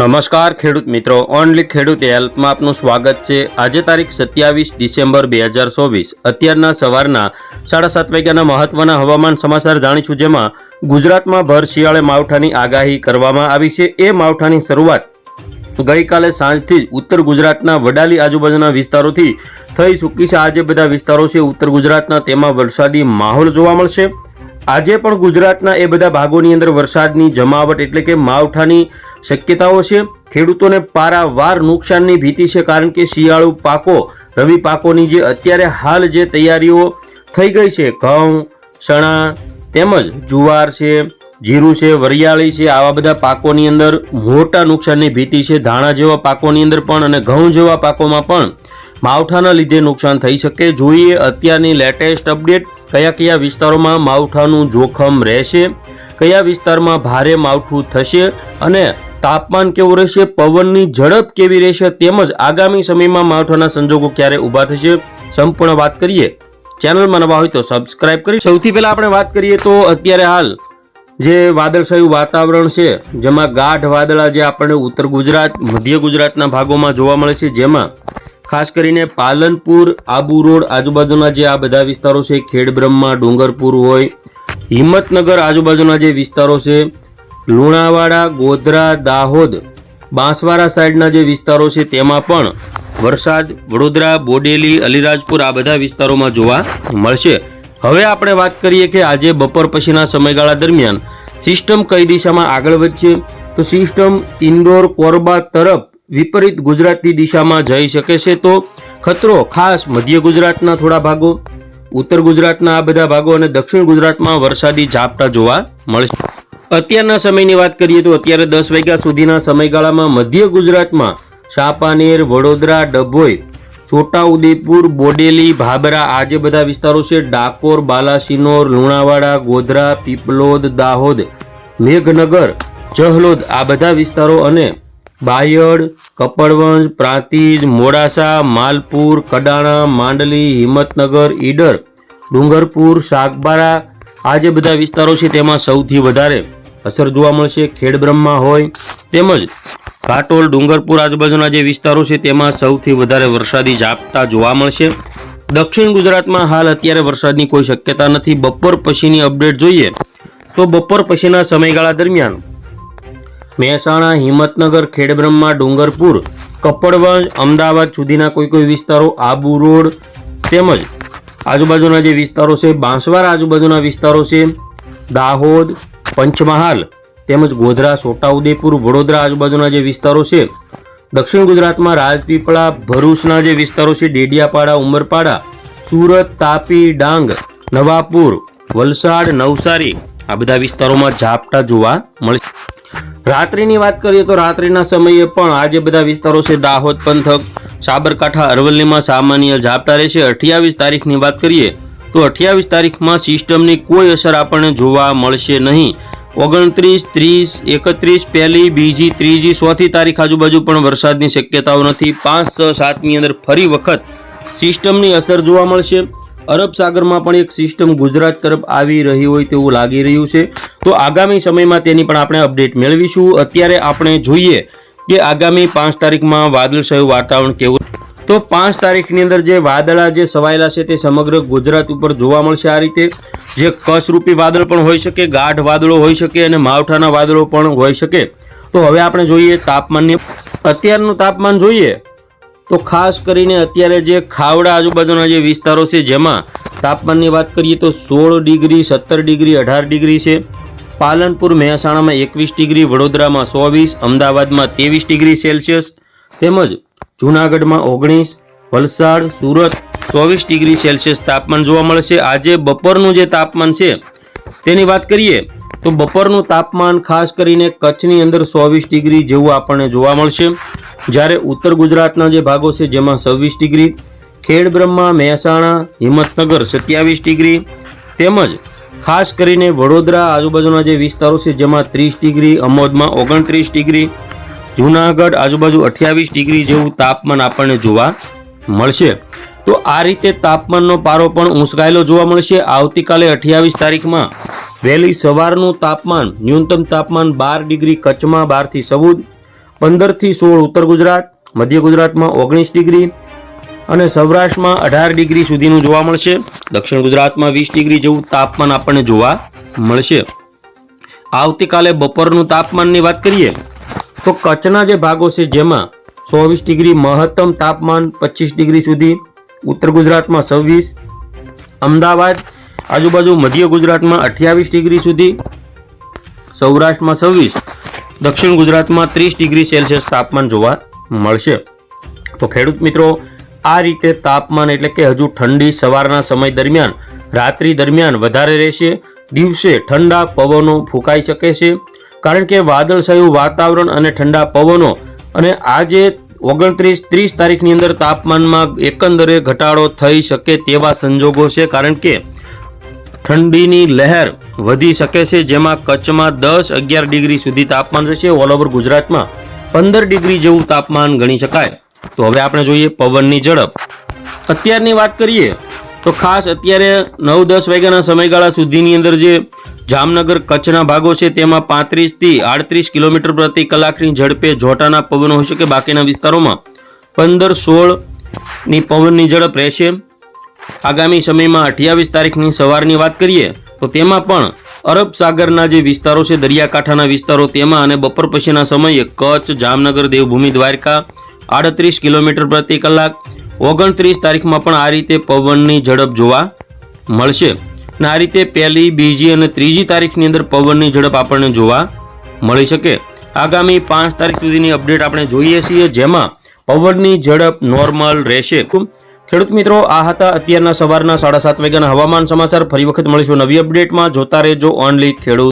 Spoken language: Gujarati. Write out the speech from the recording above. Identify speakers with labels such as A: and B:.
A: નમસ્કાર ખેડૂત મિત્રો, ઓનલી ખેડૂત હેલ્પમાં આપનું સ્વાગત છે. આજે તારીખ સત્યાવીસ ડિસેમ્બર બે હજાર ચોવીસ. અત્યારના સવારના સાડા સાત વાગ્યાના મહત્વના હવામાન સમાચાર જાણીશું જેમાં ગુજરાતમાં ભર શિયાળે માવઠાની આગાહી કરવામાં આવી છે. એ માવઠાની શરૂઆત ગઈકાલે સાંજથી જ ઉત્તર ગુજરાતના વડાલી આજુબાજુના વિસ્તારોથી થઈ ચૂકી છે. આ જે બધા વિસ્તારો છે ઉત્તર ગુજરાતના, તેમાં વરસાદી માહોલ જોવા મળશે. આજે પણ ગુજરાતના એ બધા ભાગોની અંદર વરસાદની જમાવટ એટલે કે માવઠાની શક્યતાઓ છે. ખેડૂતોને પારાવાર નુકસાનની ભીતિ છે કારણ કે શિયાળુ પાકો, રવિ પાકોની જે અત્યારે હાલ જે તૈયારીઓ થઈ ગઈ છે, ઘઉં, ચણા તેમજ જુવાર છે, જીરું છે, વરિયાળી છે, આવા બધા પાકોની અંદર મોટા નુકસાનની ભીતિ છે. ધાણા જેવા પાકોની અંદર પણ અને ઘઉં જેવા પાકોમાં પણ માવઠાના લીધે નુકસાન થઈ શકે. જોઈએ અત્યારની લેટેસ્ટ અપડેટ કયા કયા વિસ્તારોમાં માવઠાનું જોખમ રહેશે, કયા વિસ્તારમાં ભારે માવઠું થશે અને તાપમાન કેવું રહેશે, પવનની ઝડપ કેવી રહેશે તેમજ આગામી સમયમાં માવઠાના સંજોગો ક્યારે ઊભા થશે, સંપૂર્ણ વાત કરીએ. ચેનલમાં નવા હોય તો સબસ્ક્રાઇબ કરી, સૌથી પહેલાં આપણે વાત કરીએ તો અત્યારે હાલ જે વાદળછાયું વાતાવરણ છે, જેમાં ગાઢ વાદળા જે આપણને ઉત્તર ગુજરાત, મધ્ય ગુજરાતના ભાગોમાં જોવા મળે છે, જેમાં ખાસ કરીને પાલનપુર, આબુ રોડ, આજુબાજુના જે આ બધા વિસ્તારો છે, ખેડબ્રહ્મા, ડુંગરપુર હોય, હિંમતનગર આજુબાજુના જે વિસ્તારો છે લુણાવાડા, ગોધરા, દાહોદ, બાંસવાડા સાઈડના જે વિસ્તારો છે તેમાં પણ વરસાદ, વડોદરા, બોડેલી, અલીરાજપુર આ બધા વિસ્તારોમાં જોવા મળશે. હવે આપણે વાત કરીએ કે આજે બપોર પછીના સમયગાળા દરમિયાન સિસ્ટમ કઈ દિશામાં આગળ વધશે? તો સિસ્ટમ ઇન્દોર કોરબા તરફ વિપરીત ગુજરાતની દિશામાં જઈ શકે છે તો ખતરો ખાસ મધ્ય ગુજરાતના થોડા ભાગો, ઉત્તર ગુજરાતના આ બધા ભાગો અને દક્ષિણ ગુજરાતમાં વરસાદી ઝાપટા જોવા મળશે. અત્યારના સમયની વાત કરીએ તો અત્યારે દસ વાગ્યા સુધીના સમયગાળામાં મધ્ય ગુજરાતમાં છાપાનેર વડોદરા, ડભોઈ, છોટાઉદેપુર, બોડેલી, ભાબરા આ જે બધા વિસ્તારો છે, ડાકોર, બાલાસિનોર, લુણાવાડા, ગોધરા, પીપલોદ, દાહોદ, મેઘનગર, જહલોદ આ બધા વિસ્તારો અને બાયડ, કપડવંજ, પ્રાંતિજ, મોડાસા, માલપુર, કડાણા, માંડલી, હિંમતનગર, ઈડર, ડુંગરપુર, સાગબારા આ જે બધા વિસ્તારો છે તેમાં સૌથી વધારે અસર જોવા મળશે ખેડબ્રહ્મા હોય તેમજ ઘાટોલ ડુંગરપુર આજુબાજુના જે વિસ્તારો છે, તેમાં સૌથી વધારે વરસાદી ઝાપટા જોવા મળશે. દક્ષિણ ગુજરાતમાં હાલ અત્યારે વરસાદની કોઈ શક્યતા નથી. બપોર પછીની અપડેટ જોઈએ તો બપોર પછીના સમયગાળા દરમિયાન મહેસાણા, હિંમતનગર ખેડબ્રહ્મા ડુંગરપુર, કપડવંજ, અમદાવાદ સુધીના કોઈ કોઈ વિસ્તારો આબુ રોડ તેમજ આજુબાજુના જે વિસ્તારો છે, બાંસવાડા આજુબાજુના વિસ્તારો છે, દાહોદ પંચમહાલ તેમજ ગોધરા છોટાઉદેપુર વડોદરા આજુબાજુના જે વિસ્તારો છે, દક્ષિણ ગુજરાતમાં રાજપીપળા, ભરૂચના જે વિસ્તારો છે, ડેડિયાપાડા, ઉમરપાડા, સુરત, તાપી, ડાંગ, નવાપુર, વલસાડ, નવસારી, આ બધા વિસ્તારોમાં ઝાપટા જોવા મળશે રાત્રિની વાત કરીએ તો રાત્રિના સમયે પણ આ જે બધા વિસ્તારો છે, દાહોદ, પંથક, સાબરકાંઠા, અરવલ્લીમાં સામાન્ય ઝાપટા રહેશે. અઠ્યાવીસ તારીખની વાત કરીએ તો અઠ્યાવીસ તારીખમાં સિસ્ટમની કોઈ અસર આપણને જોવા મળશે નહીં. ઓગણત્રીસ, ત્રીસ, એકત્રીસ, પહેલી, બીજી, ત્રીજી, ચોથી તારીખ આજુબાજુ પણ વરસાદની શક્યતાઓ નથી. પાંચ, છ, સાતની અંદર ફરી વખત સિસ્ટમની અસર જોવા મળશે. અરબ સાગરમાં પણ એક સિસ્ટમ ગુજરાત તરફ આવી રહી હોય તેવું લાગી રહ્યું છે. તો આગામી સમયમાં તેની પણ આપણે અપડેટ મેળવીશું. અત્યારે આપણે જોઈએ કે આગામી પાંચ તારીખમાં વાદળછાયું વાતાવરણ કેવું તો પાંચ તારીખની અંદર જે વાદળા જે સવાયેલા છે તે સમગ્ર ગુજરાત ઉપર જોવા મળશે આ રીતે. જે કસરૂપી વાદળ પણ હોઈ શકે, ગાઢ વાદળો હોઈ શકે અને માવઠાના વાદળો પણ હોઈ શકે. તો હવે આપણે જોઈએ તાપમાનની. અત્યારનું તાપમાન જોઈએ તો ખાસ કરીને અત્યારે જે ખાવડા આજુબાજુના જે વિસ્તારો છે જેમાં તાપમાનની વાત કરીએ તો સોળ ડિગ્રી, સત્તર ડિગ્રી, અઢાર ડિગ્રી છે. પાલનપુર મહેસાણામાં એકવીસ ડિગ્રી, વડોદરામાં ચોવીસ, અમદાવાદમાં ત્રેવીસ ડિગ્રી સેલ્સિયસ. તેમજ જૂનાગઢમાં ઓગણીસ, વલસાડ, સુરત ચોવીસ ડિગ્રી સેલ્સિયસ તાપમાન જોવા મળશે. આજે બપોરનું જે તાપમાન છે, તેની વાત કરીએ તો બપોરનું તાપમાન ખાસ કરીને કચ્છની અંદર ચોવીસ ડિગ્રી જેવું આપણને જોવા મળશે. જ્યારે ઉત્તર ગુજરાતના જે ભાગો છે, જેમાં છવ્વીસ ડિગ્રી, ખેડબ્રહ્મા, મહેસાણા, હિંમતનગર સત્યાવીસ ડિગ્રી, તેમજ ખાસ કરીને વડોદરા આજુબાજુના જે વિસ્તારો છે, જેમાં ત્રીસ ડિગ્રી, અમોદમાં ઓગણત્રીસ ડિગ્રી જૂનાગઢ આજુબાજુ અઠ્યાવીસ ડિગ્રી જેવું તાપમાન આપણને જોવા મળશે. તો આ રીતે તાપમાનનો પારો પણ ઊંચકાયેલો જોવા મળશે. આવતીકાલે અઠ્યાવીસ તારીખમાં વહેલી સવારનું તાપમાન, ન્યૂનતમ તાપમાન બાર ડિગ્રી કચ્છમાં બારથી ચૌદ, પંદરથી સોળ ઉત્તર ગુજરાત, મધ્ય ગુજરાતમાં ઓગણીસ ડિગ્રી અને સૌરાષ્ટ્રમાં અઢાર ડિગ્રી સુધીનું જોવા મળશે. દક્ષિણ ગુજરાતમાં વીસ ડિગ્રી જેવું તાપમાન આપણને જોવા મળશે. આવતીકાલે બપોરનું તાપમાનની વાત કરીએ તો કચ્છના જે ભાગો છે જેમાં ચોવીસ ડિગ્રી મહત્તમ તાપમાન પચીસ ડિગ્રી સુધી, ઉત્તર ગુજરાતમાં છવ્વીસ, અમદાવાદ, આજુબાજુ મધ્ય ગુજરાતમાં અઠ્યાવીસ ડિગ્રી સુધી, સૌરાષ્ટ્રમાં છવ્વીસ, દક્ષિણ ગુજરાતમાં ત્રીસ ડિગ્રી સેલ્સિયસ તાપમાન જોવા મળશે. તો ખેડૂત મિત્રો, આ રીતે તાપમાન એટલે કે હજુ ઠંડી સવારના સમય દરમિયાન, રાત્રિ દરમિયાન વધારે રહેશે, દિવસે ઠંડા પવનો ફૂંકાઈ શકે છે. કારણ કે વાદળછાયું વાતાવરણ અને ઠંડા પવનો અને આજે ઓગણત્રીસ ત્રીસ તારીખની અંદર તાપમાનમાં એકંદરે ઘટાડો થઈ શકે તેવા સંજોગો છે, કારણ કે ઠંડીની લહેર વધી શકે છે, જેમાં કચ્છમાં દસ અગિયાર ડિગ્રી સુધી તાપમાન રહેશે, ઓલ ઓવર ગુજરાતમાં પંદર ડિગ્રી જેવું તાપમાન ગણી શકાય. તો હવે આપણે જોઈએ પવનની ઝડપ. અત્યારની વાત કરીએ તો ખાસ અત્યારે નવ દસ વાગ્યાના સમયગાળા સુધીની અંદર જે જામનગર કચ્છના ભાગો છે, તેમાં પાંત્રીસથી આડત્રીસ કિલોમીટર પ્રતિ કલાકની ઝડપે જોટાના પવનો હોઈ શકે બાકીના વિસ્તારોમાં પંદર સોળની પવનની ઝડપ રહેશે. આગામી સમયમાં અઠ્યાવીસ તારીખની સવારની વાત કરીએ, તો તેમાં પણ અરબ સાગરના જે વિસ્તારો છે, દરિયાકાંઠાના વિસ્તારો તેમાં અને બપોર પછીના સમયે કચ્છ, જામનગર, દેવભૂમિ, દ્વારકા આડત્રીસ કિલોમીટર પ્રતિ કલાક. ઓગણત્રીસ તારીખમાં પણ આ રીતે પવનની ઝડપ જોવા મળશે. આ રીતે પહેલી, બીજી અને ત્રીજી તારીખની અંદર પવનની ઝડપ આપણને જોવા મળી શકે. આગામી પાંચ તારીખ સુધીની અપડેટ આપણે જોઈએ છીએ, જેમાં પવનની ઝડપ નોર્મલ રહેશે. ખેડૂત મિત્રો, આ હતા અત્યારના સવારના સાડા સાત વાગ્યાના હવામાન સમાચાર. ફરી વખત મળીશું નવી અપડેટમાં. જોતા રહેજો ઓનલી ખેડૂત